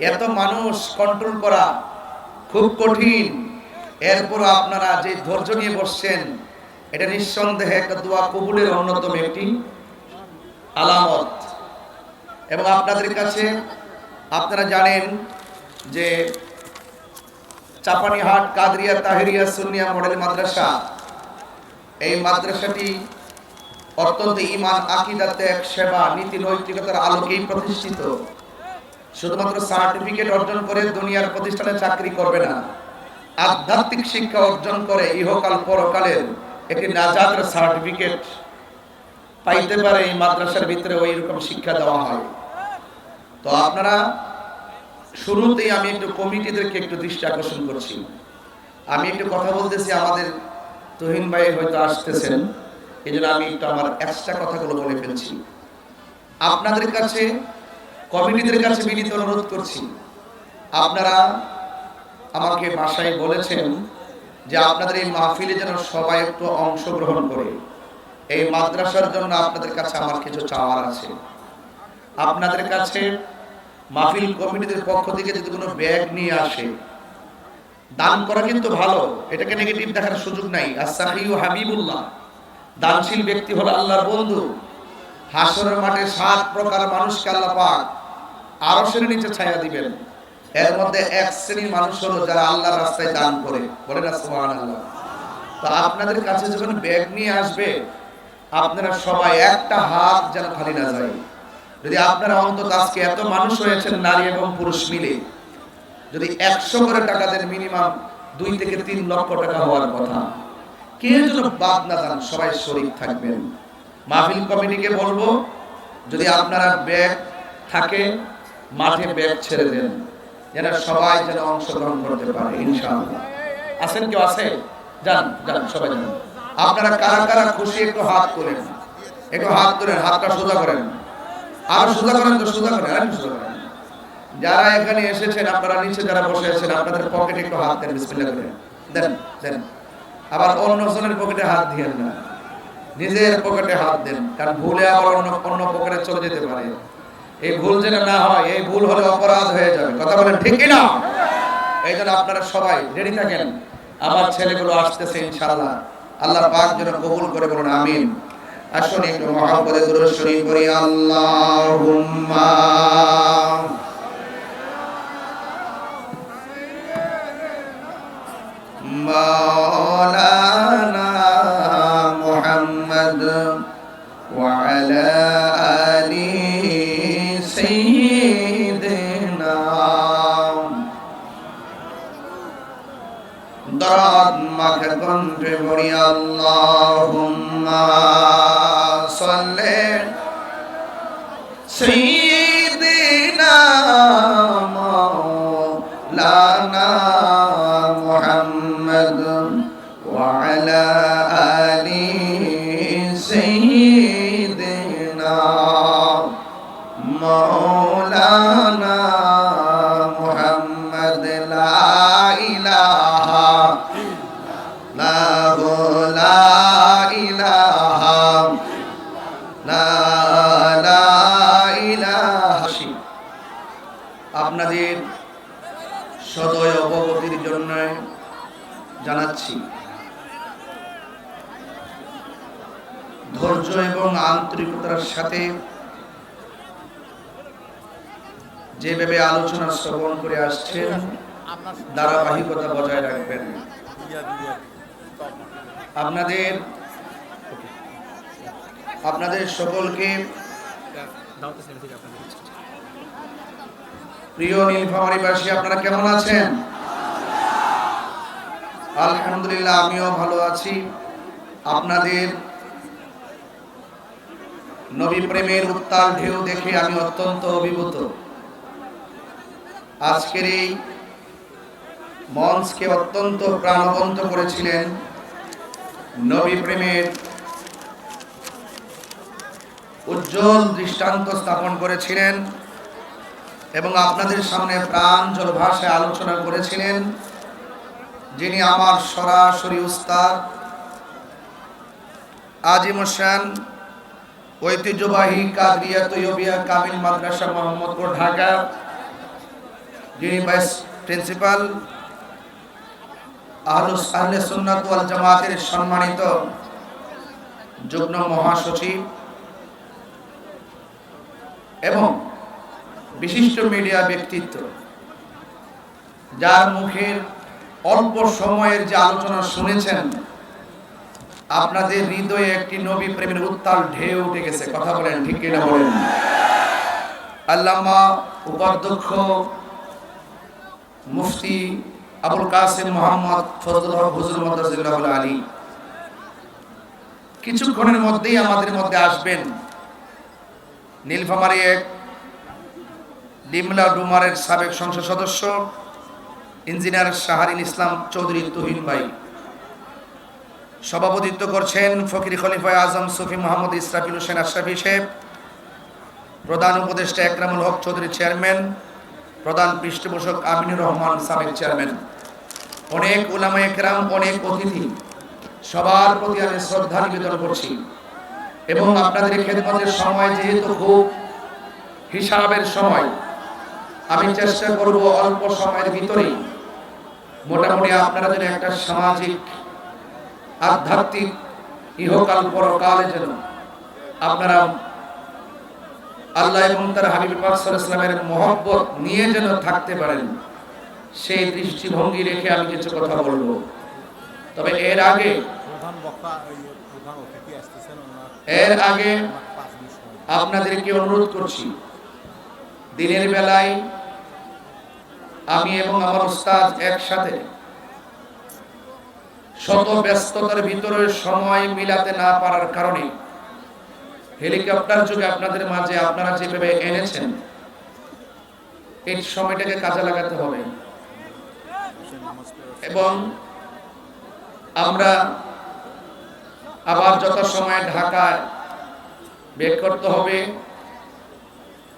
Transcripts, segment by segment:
এত মানুষ কন্ট্রোল করা খুব কঠিন। এরপর আপনারা যে ধৈর্য নিয়ে বসছেন, এটা নিঃসন্দেহে একটা দোয়া কবুলের অন্যতম একটি আলামত। এবং আপনাদের কাছে আপনারা জানেন যে চাপানিহাট কাদরিয়া তাহেরিয়া সুনিয়া মডেল মাদ্রাসা, এই মাদ্রাসাটি অত্যন্ত ইমান আকিদা ত্যাগ সেবা, নীতি, নৈতিকতার আলোকেই প্রতিষ্ঠিত। শুধুমাত্র সার্টিফিকেট অর্জন করে দুনিয়ার প্রতিষ্ঠানে চাকরি করবে না। আধ্যাত্মিক শিক্ষা অর্জন করে ইহকাল পরকালের একটি নাজাতের সার্টিফিকেট পাইতে পারে এই মাদ্রাসার ভিতরে ওই রকম শিক্ষা দেওয়া হয়। তো আপনারা শুরুতেই আমি একটু কমিটিদেরকে একটু দৃষ্টি আকর্ষণ করছি। আমি একটু কথা বলতেছি, আমাদের তুহিন ভাই হয়তো আসতেছেন এই জন্য আমি একটু আমার এক্সট্রা কথাগুলো বলে ফেলছি। আপনাদের কাছে কমিটিদের কাছে বিনীত অনুরোধ করছি। আপনারা আমাকে বাসায় বলেছেন যে আপনাদের এই মাহফিলে যেন সবাই একটু অংশগ্রহণ করে। এই মাদ্রাসার জন্য আপনাদের কাছে আমার কিছু চাওয়ার আছে। আপনাদের কাছে মাহফিল কমিটিদের পক্ষ থেকে যদি কোনো ব্যাগ নিয়ে আসে, দান করা কিন্তু ভালো, এটাকে নেগেটিভ দেখার সুযোগ নাই। আসাহিউ হাবিবুল্লাহ, দানশীল ব্যক্তি হলো আল্লাহর বন্ধু। হাসরের মাঠে সাত প্রকার মানুষকে আল্লাহ পাক আরশের নিচে ছায়া দিবেন। এর মধ্যে এক শ্রেণির মানুষ হলো যারা আল্লাহর রাস্তায় দান করে। বলে না, সুবহানাল্লাহ। তো আপনাদের কাছে যখন ব্যাগ নিয়ে আসবে, আপনারা সবাই একটা হাত যেন খালি না যায়। যদি আপনারা অন্তত আজকে এত মানুষ হয়েছেন নারী এবং পুরুষ মিলে, যদি একশো করে টাকা দেন মিনিমাম দুই থেকে তিন লক্ষ টাকা হওয়ার কথা। কে যেন বাদ না যান, সবাই শরীর থাকবেন। মাহফিল কমিটিকে বলব, যদি আপনারা ব্যাগ থাকে মাঠে ব্যাগ ছেড়ে দেন। যেন সবাই যেন অংশগ্রহণ করতে পারে ইনশাআল্লাহ। আছেন কেউ? আছে? যান যান সবাই যান। আপনারা কারা কারা খুশি একটু হাত তোলেন। একটু হাত তোলেন হাতটা সোজা করেন। আর সোজা করেন তো সোজা করেন আর সোজা করেন। যারা এখানে এসেছেন আপনারা নিচে যারা বসে আছেন আপনাদের পকেটে একটু হাত দেন বিসমিল্লাহ করে। দেন দেন। আবার অন্য জনের পকেটে হাত দিয়েন না। নিজের পকেটে হাত দেন কারণ ভুলে আবার অন্য অন্য পকেটে চলে যেতে পারে। এই ভুল যেন না হয়, এই ভুল হলে অপরাধ হয়ে যাবে। কথা বলেন, ঠিক কিনা? এই জন্য আপনারা সবাই রেডি থাকেন। আমার ছেলেগুলো আসতেছে ইনশাআল্লাহ। আল্লাহ পাক যেন কবুল করে বলুন, আমিন। আসুন একটু মহাপদে দূর শরীফ করি আল্লাহুম্মা اللهم صل سيدنا সদয় অবগতির জন্য জানাচ্ছি। ধৈর্য এবং আন্তরিকতার সাথে যেভাবে আলোচনা শ্রবণ করে আসছেন, ধারাবাহিকতা বজায় রাখবেন। আপনাদের আপনাদের সকলকে প্রিয় নীলফামারীবাসী আপনারা কেমন আছেন? আলহামদুলিল্লাহ, আমিও ভালো আছি। আপনাদের নবী প্রেমের উত্তাল ঢেউ দেখে আমি অত্যন্ত অভিভূত। আজকের এই মঞ্চকে অত্যন্ত প্রাণবন্ত করেছিলেন নবী প্রেমের উজ্জ্বল দৃষ্টান্ত স্থাপন করেছিলেন এবং আপনাদের সামনে প্রাঞ্জল ভাষায় আলোচনা করেছিলেন, যিনি আমার সরাসরি উস্তাদ আজিম হোসেন, ঐতিহ্যবাহী কাদিয়া তৈয়বিয়া কামিল মাদ্রাসা মোহাম্মদপুর, ঢাকা, যিনি ভাইস প্রিন্সিপাল আহলে সুন্নাত ওয়াল জামাতের সম্মানিত যুগ্ম মহাসচিব এবং বিশিষ্ট মিডিয়া ব্যক্তিত্ব, যার মুখের অল্প সময়ের যে আলোচনা শুনেছেন, আপনাদের হৃদয়ে একটি নবী প্রেমের উত্তাল ঢেউ উঠে গেছে। কথা বলেন, ঠিক কিনা বলেন? আল্লামা উপাধ্যক্ষ মুফতি আবুল কাসিম মোহাম্মদ ফজল হুজুর মদাজিল্লাহুল আলী। কিছুক্ষণের মধ্যেই আমাদের মধ্যে আসবেন নীলফামারী এক ডিমলা ডুমারের সাবেক সংসদ সদস্য, ইঞ্জিনিয়ার শাহরিন ইসলাম চৌধুরী তুহিন ভাই। সভাপতিত্ব করছেন ফকির খলিফা আজম সুফি মোহাম্মদ ইসরাফিল হোসেন আশরাফি সাহেব প্রধান উপদেষ্টা একরামুল হক চৌধুরী চেয়ারম্যান, প্রধান পৃষ্ঠপোষক আমিনুর রহমান সাবেক চেয়ারম্যান। অনেক উলামা একরাম, অনেক অতিথি, সবার প্রতি আমি শ্রদ্ধা নিবেদন করছি। এবং আপনাদের খেদমতের সময় যেহেতু খুব হিসাবের সময় আমি চেষ্টা করব অল্প সময়ের ভিতরেই। মোটামুটি আপনারা যেন একটা সামাজিক, আধ্যাত্মিক, ইহকাল পরকালে যেন আপনারা আল্লাহ এবং তার হাবিব পাক সাল্লামের মহব্বত নিয়ে যেন থাকতে পারেন, সেই দৃষ্টিভঙ্গি রেখে আমি কিছু কথা বলব। তবে এর আগে এর আগে আপনাদেরকে অনুরোধ করছি, দিনের বেলায় আমি এবং আমার উস্তাদ একসাথে শত ব্যস্ততার ভিতরে সময় মিলাতে না পারার কারণে হেলিকপ্টার যুগে আপনাদের মাঝে আপনারা যেভাবে এনেছেন, এই সময়টাকে কাজে লাগাতে হবে। এবং আমরা আবার যত সময় ঢাকায় বের করতে হবে,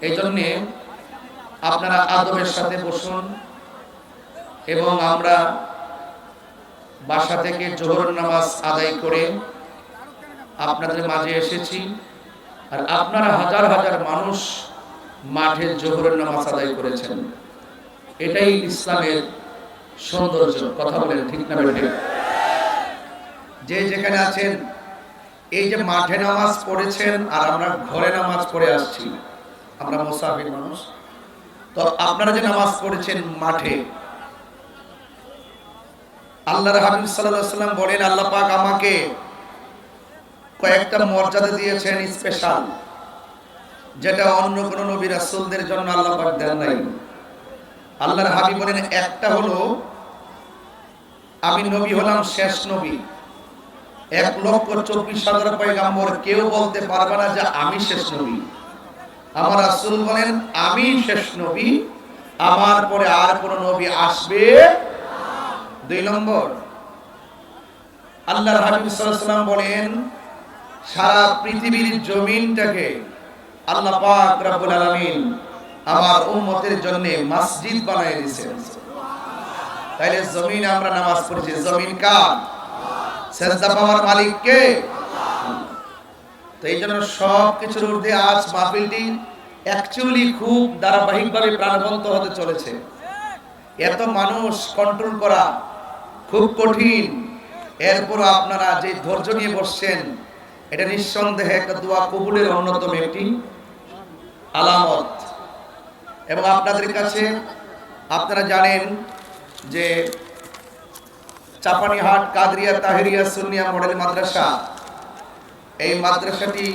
এই জন্যে আপনারা আদবের সাথে বসুন এবং আমরা বাসা থেকে জোহর নামাজ আদায় করে আপনাদের মাঝে এসেছি। আর আপনারা হাজার হাজার মানুষ মাঠে জোহরের নামাজ আদায় করেছেন। এটাই ইসলামের সৌন্দর্য। কথা বলেন, ঠিক না যে যেখানে আছেন, এই যে মাঠে নামাজ পড়েছেন আর আমরা ঘরে নামাজ পড়ে আসছি, আমরা মুসাফির মানুষ। তো আপনারা যে নামাজ পড়েছেন মাঠে, আল্লাহর হাবিব সাল্লাম বলেন, আল্লাহ পাক আমাকে কয়েকটা মর্যাদা দিয়েছেন স্পেশাল যেটা অন্য কোন নবী রাসূলদের জন্য আল্লাহ পাক দেন নাই। আল্লাহর হাবিব বলেন, একটা হলো, আমি নবী হলাম শেষ নবী। এক লক্ষ চব্বিশ হাজার পয়গাম্বর কেউ বলতে পারবে না যে আমি শেষ নবী। আমার রাসূল বলেন আমি শেষ নবী আমার পরে আর কোন নবী আসবে দুই নম্বর। আল্লাহর হাবিব সাল্লাল্লাহু বলেন সারা পৃথিবীর জমিনটাকে আল্লাহ পাক রব্বুল আলামিন আমার উম্মতের জন্য মসজিদ বানায় দিয়েছেন। তাইলে জমিনে আমরা নামাজ পড়ছি। জমিন কার? সেজদা পাওয়ার মালিক কে? তো এই জন্য সব কিছুর ঊর্ধ্বে আজ মাহফিলটি অ্যাকচুয়ালি খুব ধারাবাহিকভাবে প্রাণবন্ত হতে চলেছে। এত মানুষ কন্ট্রোল করা খুব কঠিন। এরপর আপনারা যে ধৈর্য নিয়ে বসছেন, এটা নিঃসন্দেহে একটা দোয়া কবুলের অন্যতম একটি আলামত। এবং আপনাদের কাছে আপনারা জানেন যে চাপানিহাট কাদরিয়া তাহেরিয়া সুন্নিয়া মডেল মাদ্রাসা এই মাদ্রাসাটি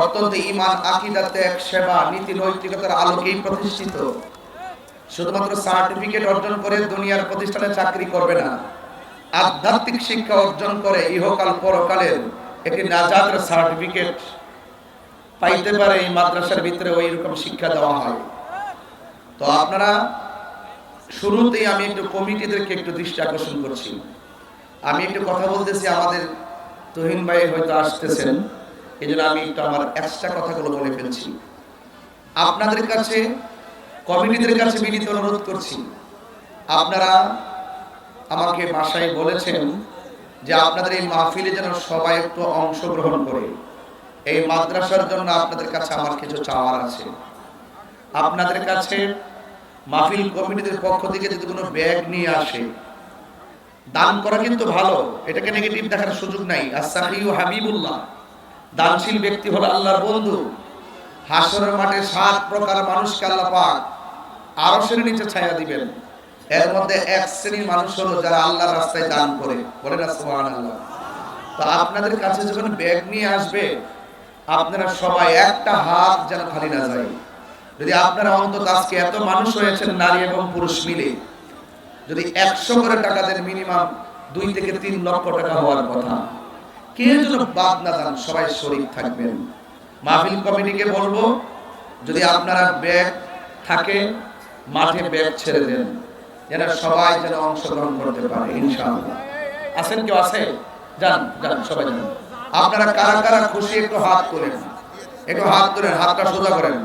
অত্যন্ত ইমান আকিদা ত্যাগ, সেবা, নীতি, নৈতিকতার আলোকেই প্রতিষ্ঠিত। শুধুমাত্র সার্টিফিকেট অর্জন করে দুনিয়ার প্রতিষ্ঠানে চাকরি করবে না, আধ্যাত্মিক শিক্ষা অর্জন করে ইহকাল পরকালের একটি নাজাতের সার্টিফিকেট পাইতে পারে এই মাদ্রাসার ভিতরে ওই রকম শিক্ষা দেওয়া হয়। তো আপনারা শুরুতেই আমি একটু কমিটিদেরকে একটু দৃষ্টি আকর্ষণ করছি। আমি একটু কথা বলতেছি আমাদের তুহিন ভাই হয়তো আসতেছেন। এই জন্য আমি একটু আমার এক্সট্রা কথাগুলো বলে ফেলছি। আপনাদের কাছে কমিটিদের কাছে বিনীত অনুরোধ করছি। আপনারা আমাকে বাসায় বলেছেন যে আপনাদের এই মাহফিলে যেন সবাই একটু অংশগ্রহণ করে। এই মাদ্রাসার জন্য আপনাদের কাছে আমার কিছু চাওয়ার আছে। আপনাদের কাছে মাহফিল কমিটিদের পক্ষ থেকে যদি কোনো ব্যাগ নিয়ে আসে দান করা কিন্তু ভালো, এটাকে নেগেটিভ দেখার সুযোগ নাই। আসাহিউ হাবিবুল্লাহ। দানশীল ব্যক্তি হলো আল্লাহর বন্ধু। হাসরের মাঠে সাত প্রকার মানুষকে আল্লাহ পাক আরশের নিচে ছায়া দিবেন। এর মধ্যে এক শ্রেণির মানুষ হলো যারা আল্লাহর রাস্তায় দান করে। বলে না, সুবহানাল্লাহ। তো আপনাদের কাছে যখন ব্যাগ নিয়ে আসবে, আপনারা সবাই একটা হাত যেন খালি না যায়। যদি আপনারা অন্তত আজকে এত মানুষ হয়েছেন, নারী এবং পুরুষ মিলে যদি একশো করে টাকা দেন মিনিমাম দুই থেকে তিন লক্ষ টাকা হওয়ার কথা। কে যেন বাদ না যান, সবাই শরীর থাকবেন। মাহফিল কমিটিকে বলব, যদি আপনারা ব্যাগ থাকে, মাঠে ব্যাগ ছেড়ে দেন। যেন সবাই যেন অংশগ্রহণ করতে পারে, ইনশাআল্লাহ। আছেন কেউ আছে? যান যান, সবাই যান। আপনারা কারা কারা খুশি, একটু হাত তোলেন। একটু হাত তোলেন, হাতটা সোজা করেন।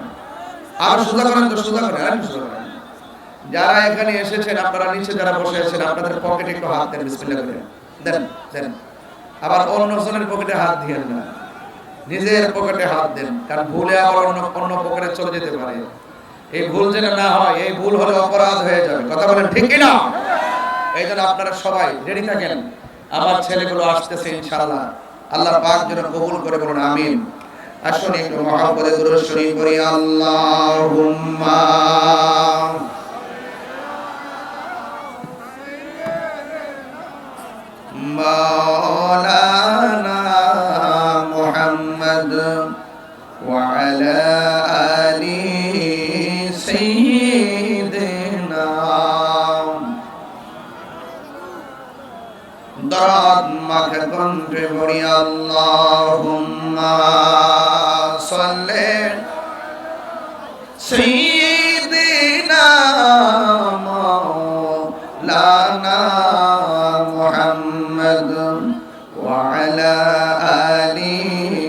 আর সোজা করেন তো সোজা করেন আর সোজা করেন। যারা এখানে এসেছেন, আপনারা নিচে যারা বসে আছেন, আপনাদের পকেটে একটু হাত দেন, বিসমিল্লাহ করে। দেন দেন। আবার অন্য জনের পকেটে হাত দিয়েন না। নিজের পকেটে হাত দেন, কারণ ভুলে আবার অন্য অন্য পকেটে চলে যেতে পারে। এই ভুল যেন না হয়, এই ভুল হলে অপরাধ হয়ে যাবে। কথা বলেন ঠিক কি না এই জন্য আপনারা সবাই রেডি থাকেন? আমার ছেলেগুলো আসতেছে ইনশাআল্লাহ। আল্লাহ পাক যেন কবুল করে বলুন, আমিন। আসুন একটু মহাপদে দুরূদ শরীফ করি আল্লাহুম্মা مولانا محمد وعلى آل سيدنا درات مكتن بوري اللهم صل سيدنا وعلى آله